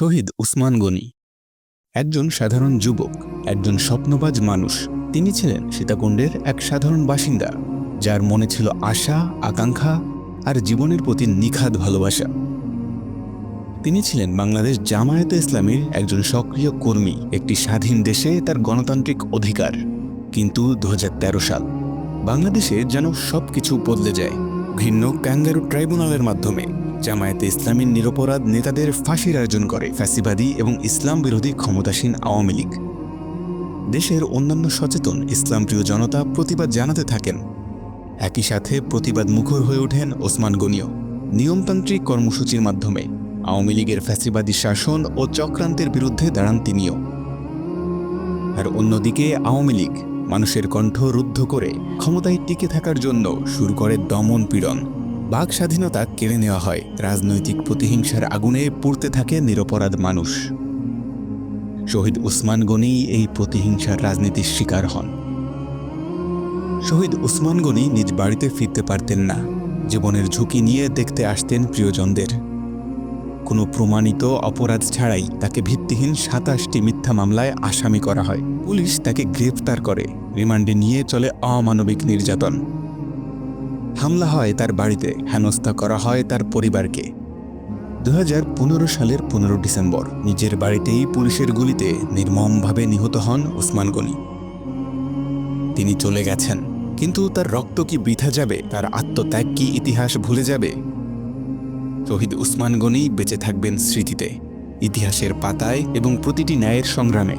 শহীদ উসমান গনি। একজন সাধারণ যুবক, একজন স্বপ্নবাজ মানুষ। তিনি ছিলেন সীতাকুণ্ডের এক সাধারণ বাসিন্দা, যার মনে ছিল আশা, আকাঙ্ক্ষা আর জীবনের প্রতি নিখাদ ভালোবাসা। তিনি ছিলেন বাংলাদেশ জামায়াতে ইসলামীর একজন সক্রিয় কর্মী, একটি স্বাধীন দেশে তার গণতান্ত্রিক অধিকার। কিন্তু দু হাজার তেরো সাল, বাংলাদেশে যেন সব কিছু বদলে যায়, ভিন্ন ক্যাঙ্গারু ট্রাইব্যুনালের মাধ্যমে। জামায়াতে ইসলামীর নিরপরাধ নেতাদের ফাঁসির আয়োজন করে ফ্যাসিবাদী এবং ইসলাম বিরোধী ক্ষমতাসীন আওয়ামী লীগ। দেশের অন্যান্য সচেতন ইসলামপ্রিয় জনতা প্রতিবাদ জানাতে থাকেন। একই সাথে প্রতিবাদ মুখর হয়ে ওঠেন ওসমান গনিও। নিয়মতান্ত্রিক কর্মসূচির মাধ্যমে আওয়ামী লীগের ফ্যাসিবাদী শাসন ও চক্রান্তের বিরুদ্ধে দাঁড়ান তিনিও। আর অন্যদিকে আওয়ামী লীগ মানুষের কণ্ঠ রুদ্ধ করে ক্ষমতায় টিকে থাকার জন্য শুরু করে দমন পীড়ন। বাক স্বাধীনতা কেড়ে নেওয়া হয়। রাজনৈতিক প্রতিহিংসার আগুনে পুড়তে থাকে নিরপরাধ মানুষ। শহীদ উসমান গনি এই প্রতিহিংসার রাজনীতির শিকার হন। শহীদ উসমান গনি নিজ বাড়িতে ফিরতে পারতেন না। জীবনের ঝুঁকি নিয়ে দেখতে আসতেন প্রিয়জনদের। কোনো প্রমাণিত অপরাধ ছাড়াই তাকে ভিত্তিহীন সাতাশটি মিথ্যা মামলায় আসামি করা হয়। পুলিশ তাকে গ্রেফতার করে, রিমান্ডে নিয়ে চলে অমানবিক নির্যাতন। হামলা হয় তার বাড়িতে, হেনস্থা করা হয় তার পরিবারকে। দু হাজার পনেরো সালের পনেরো ডিসেম্বর, নিজের বাড়িতেই পুলিশের গুলিতে নির্মমভাবে নিহত হন ওসমান গনি। তিনি চলে গেছেন, কিন্তু তার রক্ত কি বৃথা যাবে, তার আত্মত্যাগ কি ইতিহাস ভুলে যাবে? শহীদ উসমান গনি বেঁচে থাকবেন স্মৃতিতে, ইতিহাসের পাতায় এবং প্রতিটি ন্যায়ের সংগ্রামে।